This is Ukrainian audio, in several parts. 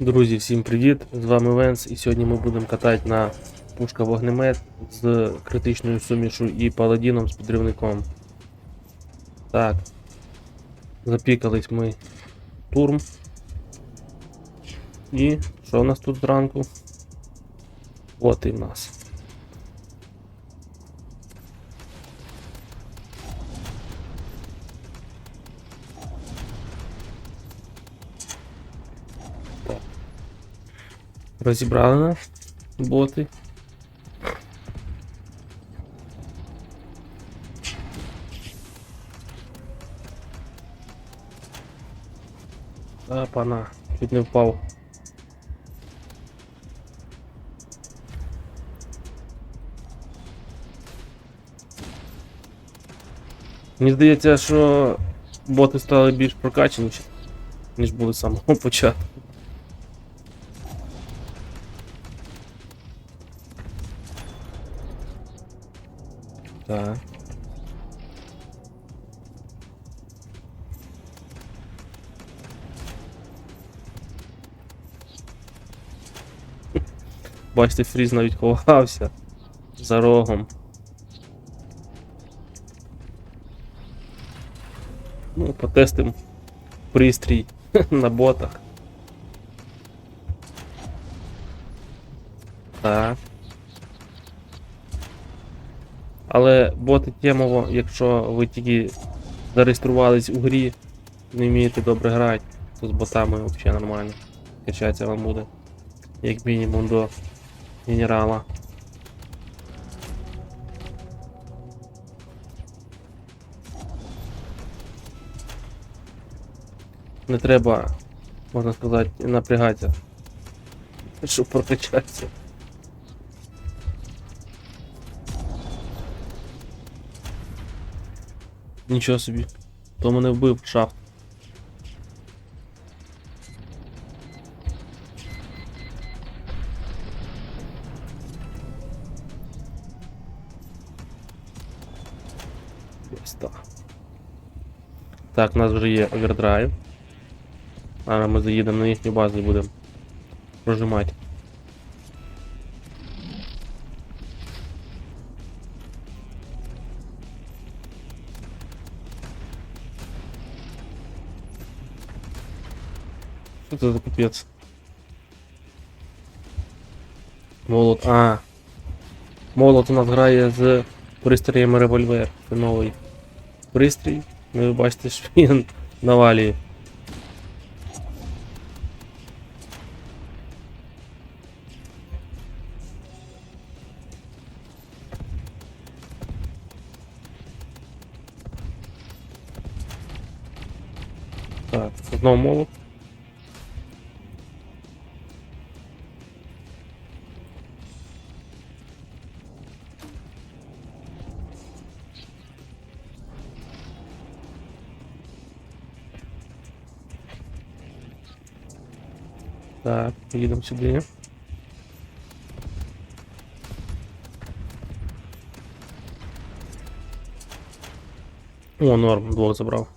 Друзі, всім привіт! З вами Венс, і сьогодні ми будемо катати на пушка вогнемет з критичною сумішу і паладіном з підривником. Так. Запікались ми турм. І що у нас тут зранку? От і в нас. Розібрали нас боти. А, пана, чуть не впав. Мені здається, що боти стали більш прокачаніші, ніж були з самого початку. Так. Бачите, фріз навіть ховався за рогом. Ну, потестим пристрій на ботах. Так. Але боти темово, якщо ви тільки зареєструвались у грі, не вмієте добре грати, то з ботами взагалі нормально. Качатися вам буде. Як мінімум до генерала. Не треба, можна сказати, напрягатися, щоб прокачатися. Нічого собі. То мене вбив. Ось так. Так, у нас вже є овердрайв. Зараз ми заїдемо на їхню базу і будемо прожимати. Це за? Молот. А. Молот у нас грає з пристроєм револьвер. Це новий пристрій. Ну, ви бачите, що він навалює. Так, знову молот. Так, їдемо сюди. О, норм, двох забрав.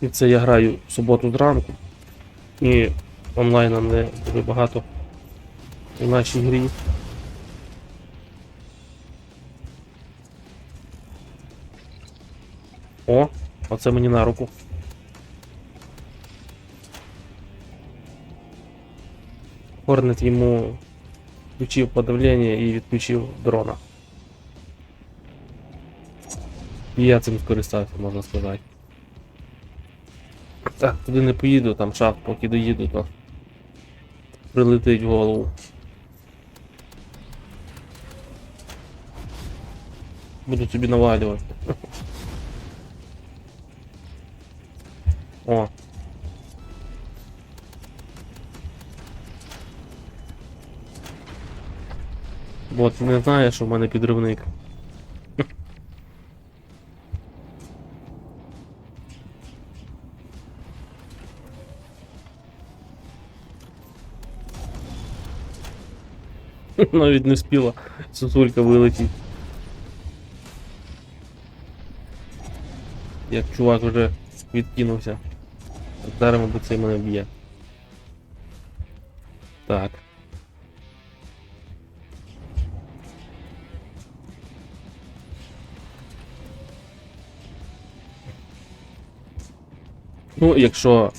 І це я граю в суботу зранку. І онлайна не дуже багато у нашій грі. О, оце мені на руку. Хорнет йому включив подавлення і відключив дрона. І я цим скористався, можна сказати. Так, туди не поїду, там шафт, поки доїду, то прилетить в голову. Буду тобі навалювати. О. От, не знає, що в мене підривник. Навіть не спіла сосулька вилетіть. Як чувак вже відкинувся. Зараз, мабуть, цей мене б'є. Так. Ну, якщо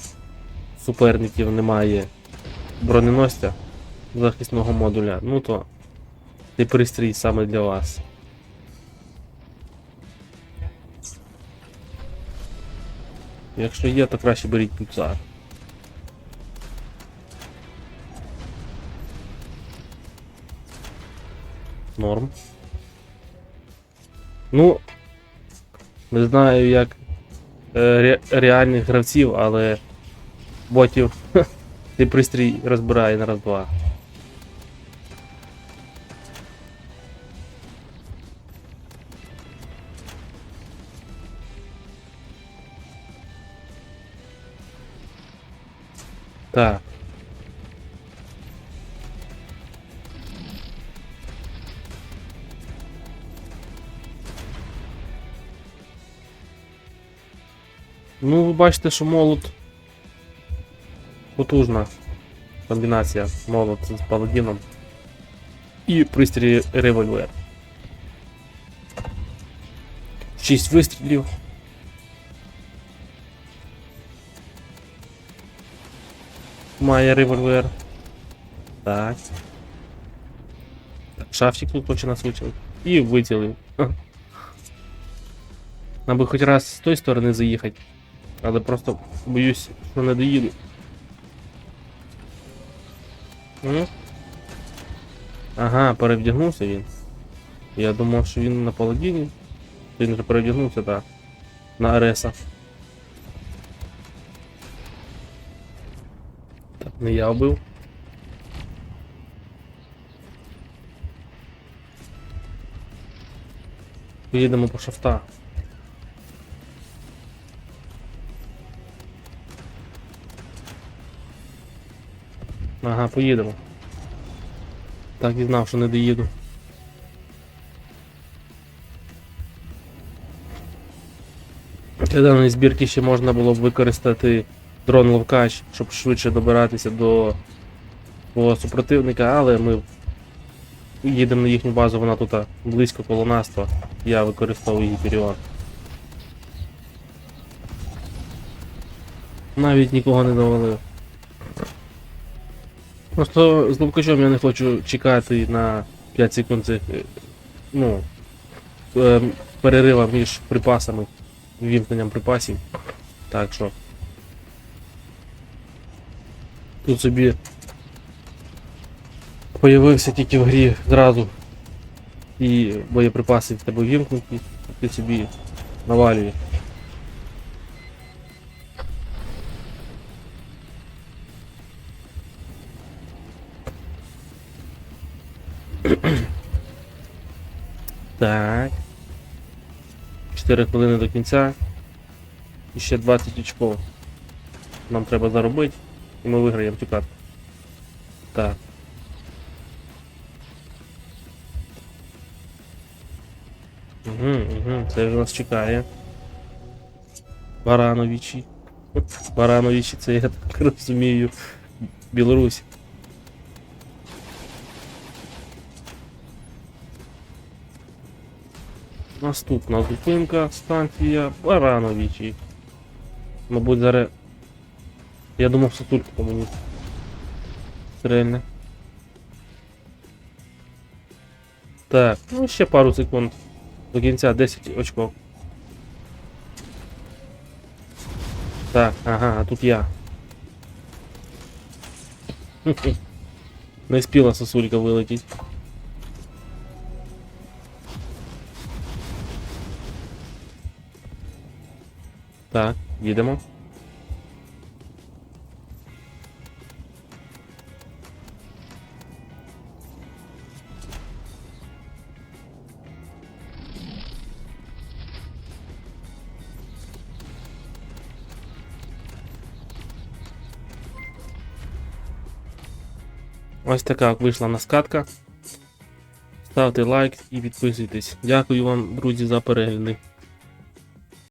суперників немає броненосця захисного модуля, ну то цей пристрій саме для вас. Якщо є, то краще беріть пульсар. Норм. Ну, не знаю, як е, ре- реальних гравців, але ботів цей пристрій розбирає на раз-два. Так. Ну, ви бачите, що молот потужна комбінація молот з паладіном і пристрій револьвер. Шість вистрілів. Має револьвер. Так. Шафтик тут хоче нас вичилити. І вицілив. Ха. Нам би хоч раз з тої сторони заїхати. Але просто боюсь, що не доїду. Ага, перевдягнувся він. Я думав, що він на паладіні. Він вже перевдягнувся, так. На Ареса. Не я вбив. Поїдемо по шафта. Ага, поїдемо. Так і знав, що не доїду. Для даної збірки ще можна було б використати дрон ловкач, щоб швидше добиратися до свого супротивника, але ми їдемо на їхню базу, вона тут близько коло нас, то я використовую Гіперіон. Навіть нікого не довалив. Просто з ловкачом я не хочу чекати на 5 секунд цих, е, ну, е, перерива між припасами, вімкненням припасів. Так що. Тут собі появився тільки в грі зразу. І боєприпаси в тебе вімкнуті, ти собі навалює. Так. 4 хвилини до кінця. І ще 20 очков. Нам треба заробити. І ми виграємо цю карту. Так. Угу, угу, це вже нас чекає. Барановичі. Барановичі, це я так розумію. Білорусь. Наступна зупинка, станція Барановичі. Мабуть, зараз. Я думав, що тільки по мені. Стрельне. Так, ну ще пару секунд. До кінця 10 очков. Так, ага, а тут я. Не спіла сосулька вилетіть. Так, їдемо. Ось така вийшла наскатка. Ставте лайк і підписуйтесь. Дякую вам, друзі, за перегляди.